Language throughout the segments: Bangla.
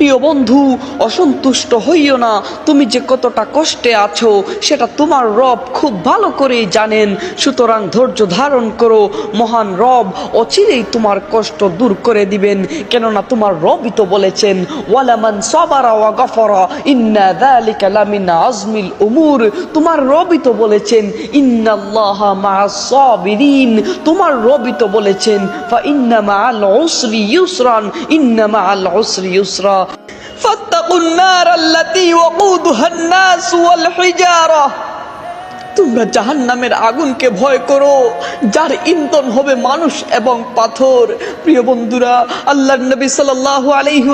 প্রিয় বন্ধু, অসন্তুষ্ট হইও না। তুমি যে কতটা কষ্টে আছো, সেটা তোমার রব খুব ভালো করেই জানেন। সুতরাং ধৈর্য ধারণ করো। মহান রব অচিরেই তোমার কষ্ট দূর করে দিবেন। কেননা তোমার রবই তো বলেছেন, ওয়ালামান সাবারা ওয়া গাফারা, ইন্না যালিকা লামিন আজমিল উমুর। তোমার রবই তো বলেছেন, ইন্নাল্লাহা মা সাবিরিন। তোমার রবই তো বলেছেন, ফা ইন্না মা'আল উসরি ইউসরান। ইন্না মা'আল উসরি ইউসরা। النار التي وقودها الناس والحجارة. তোমরা জাহান্নামের আগুনকে ভয় করো, যার ইন্ধন হবে মানুষ এবং পাথর। প্রিয় বন্ধুরা আল্লাহ নবী সাল্লাল্লাহু আলাইহি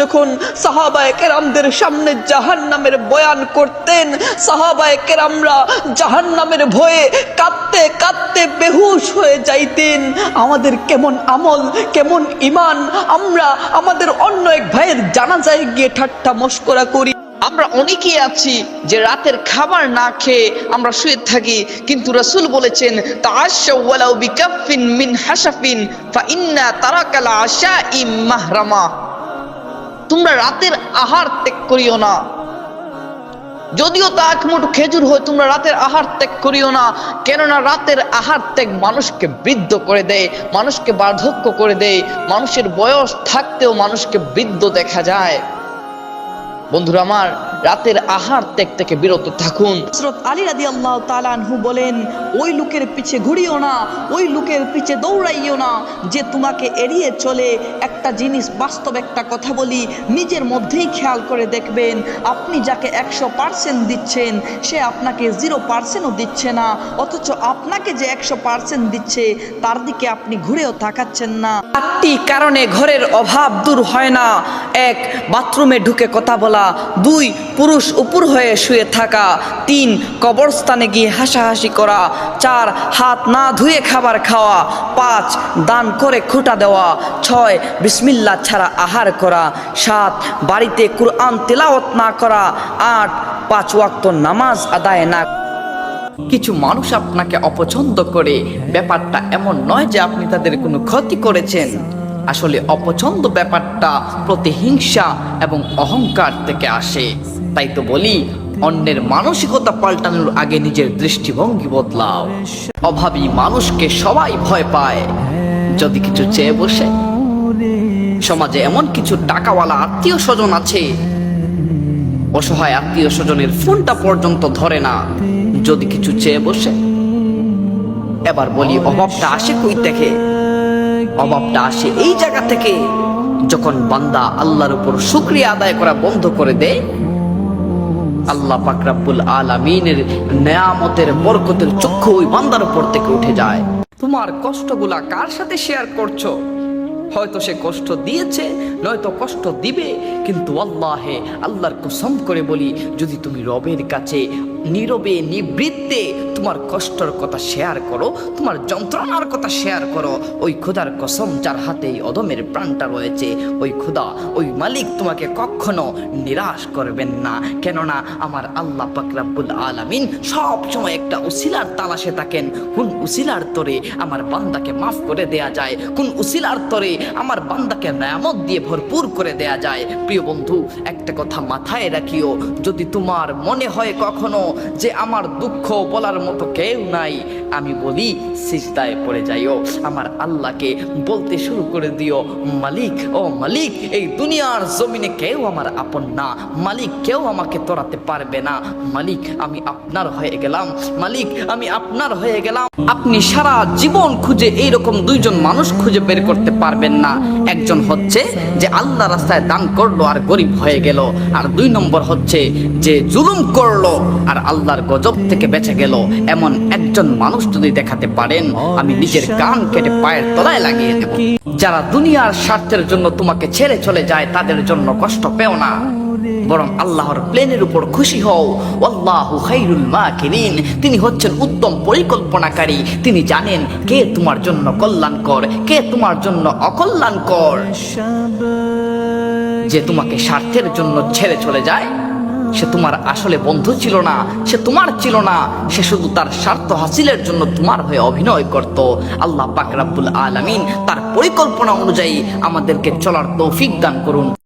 যখন সাহাবায়ে কেরামদের সামনে জাহান্নামের বয়ান করতেন, সাহাবায়ে কেরামরা জাহান্নামের ভয়ে কাঁদতে কাঁদতে বেহুশ হয়ে যাইতেন। আমাদের কেমন আমল, কেমন ইমান আমরা আমাদের অন্য এক ভাইয়ের জানাজায় গিয়ে ঠাট্টা মস্করা করি। আমরা অনেকেই আছি যে রাতের খাবার না খেয়ে আমরা শুয়ে থাকি, কিন্তু রাসূল বলেছেন মিন হাসাফিন ইন্না তারাকাল আশাই মাহরামা। তোমরা রাতের আহার ত্যাগ করিও না। যদিও তা এক মুঠো খেজুর হয়, তোমরা রাতের আহার ত্যাগ করিও না, কেননা রাতের আহার ত্যাগ মানুষকে বৃদ্ধ করে দেয়, মানুষকে বার্ধক্য করে দেয়, মানুষের বয়স থাকতেও মানুষকে বৃদ্ধ দেখা যায়। বন্ধুরা আমার রাতের আহার ত্যাগ থেকে বিরত থাকুন। হযরত আলী রাদিয়াল্লাহু তাআলা আনহু বলেন ওই লোকের পিছে ঘুরিও না ওই লোকের পিছে দৌড়াইও না। যে তোমাকে এড়িয়ে চলে একটা জিনিস বাস্তব একটা কথা বলি নিজের মধ্যেই খেয়াল করে দেখবেন আপনি যাকে একশো পার্সেন্ট দিচ্ছেন সে আপনাকে জিরো পার্সেন্টও দিচ্ছে না। অথচ আপনাকে যে একশো পার্সেন্ট দিচ্ছে তার দিকে আপনি ঘুরেও তাকাচ্ছেন না। চারটি কারণে ঘরের অভাব দূর হয় না। এক বাথরুমে ঢুকে কথা বলা। দুই পুরুষ উপর হয়ে শুয়ে থাকা, তিন কবরস্থানে গিয়ে হাসাহাসি করা, চার হাত না ধুয়ে খাবার খাওয়া, পাঁচ দান করে খুঁটা দেওয়া, ছয় বিসমিল্লা ছাড়া আহার করা, সাত বাড়িতে কুরআন তেলাওয়াত না করা, আট পাঁচ ওয়াক্ত নামাজ আদায় না কিছু মানুষ আপনাকে অপছন্দ করে। ব্যাপারটা এমন নয় যে আপনি তাদের কোনো ক্ষতি করেছেন। আসলে অপছন্দ ব্যাপারটা প্রতিহিংসা এবং অহংকার থেকে আসে। তাই তো বলি, অন্যের মানসিকতা পাল্টানোর আগে নিজের দৃষ্টিভঙ্গি বদলাও। অভাবী মানুষকে সবাই ভয় পায়। যদি কিছু চেয়ে বসে, সমাজে এমন কিছু টাকাওয়ালা আত্মীয় স্বজন আছে, অসহায় আত্মীয় স্বজনের ফোনটা পর্যন্ত ধরে না। যদি কিছু চেয়ে বসে, এবার বলি অভাবটা আসে কই থেকে? অভাবটা আসে এই জায়গা থেকে যখন বান্দা আল্লাহর উপর শুক্রিয়া আদায় করা বন্ধ করে দেয়, আল্লাহ পাকরাবুল আলামিনের নেয়ামতের বরকতের চক্ষু ওই বান্দার উপর থেকে উঠে যায়। তোমার কষ্টগুলা কার সাথে শেয়ার করছ? হয়তো সে কষ্ট দিয়েছে, নয়তো কষ্ট দিবে কিন্তু আল্লাহে আল্লাহর কসম করে বলি, যদি তুমি রবের কাছে নীরবে নিবৃত্তে তোমার কষ্টর কথা শেয়ার করো, তোমার যন্ত্রণার কথা শেয়ার করো, ওই খুদার কসম যার হাতে এই অদমের প্রাণটা রয়েছে, ওই খুদা, ওই মালিক তোমাকে কখনো নিরাশ করবেন না। কেননা আমার আল্লাহ পাকরাবুল আলামিন সব সময় একটা উসিলার তালাশে থাকেন, কোন উসিলার তরে আমার বান্দাকে মাফ করে দেয়া যায়, কোন উসিলার তরে আমার বান্দাকে নায়ামত দিয়ে ভরপুর করে দেয়া যায়। প্রিয় বন্ধু, একটা কথা মাথায় রাখিও। যদি তোমার মনে হয় কখনো যে আমার দুঃখ বলার মতো কেউ নাই, আমি বলি, সিজদায় পড়ে যাইও। আমার আল্লাহকে বলতে শুরু করে দিও, মালিক, ও মালিক, এই দুনিয়ার জমিনে কেউ আমার আপন না। মালিক কেউ আমাকে তোরাতে পারবে না। মালিক, আমি আপনার হয়ে গেলাম। মালিক, আমি আপনার হয়ে গেলাম। আপনি সারা জীবন খুঁজে এইরকম দুইজন মানুষ খুঁজে বের করতে পারবেন না। একজন হচ্ছে যে আল্লাহ রাস্তায় দান করল আর গরিব হয়ে গেল। আর দুই নম্বর হচ্ছে যে জুলুম করল আর আল্লাহর গজব থেকে বেঁচে গেল। এমন একজন মানুষ যদি দেখাতে পারেন আমি নিজের কান কেটে পায়ের তলায় লাগিয়ে দেব। যারা দুনিয়ার স্বার্থের জন্য তোমাকে ছেড়ে চলে যায় তাদের জন্য কষ্ট পেও না। বরং আল্লাহর প্লেনের উপর খুশি হও। আল্লাহু খাইরুল মাকিরিন। তিনি হচ্ছেন উত্তম পরিকল্পনাকারী। তিনি জানেন কে তোমার জন্য কল্যাণকর কে তোমার জন্য অকল্যাণকর। যে তোমাকে স্বার্থের জন্য ছেড়ে চলে যায়, সে তোমার আসলে বন্ধু ছিল না, সে তোমার ছিল না, সে শুধু তার স্বার্থ হাসিলের জন্য তোমার হয়ে অভিনয় করত। আল্লাহ পাক রাব্বুল আলামিন তার পরিকল্পনা অনুযায়ী আমাদেরকে চলার তৌফিক দান করুন।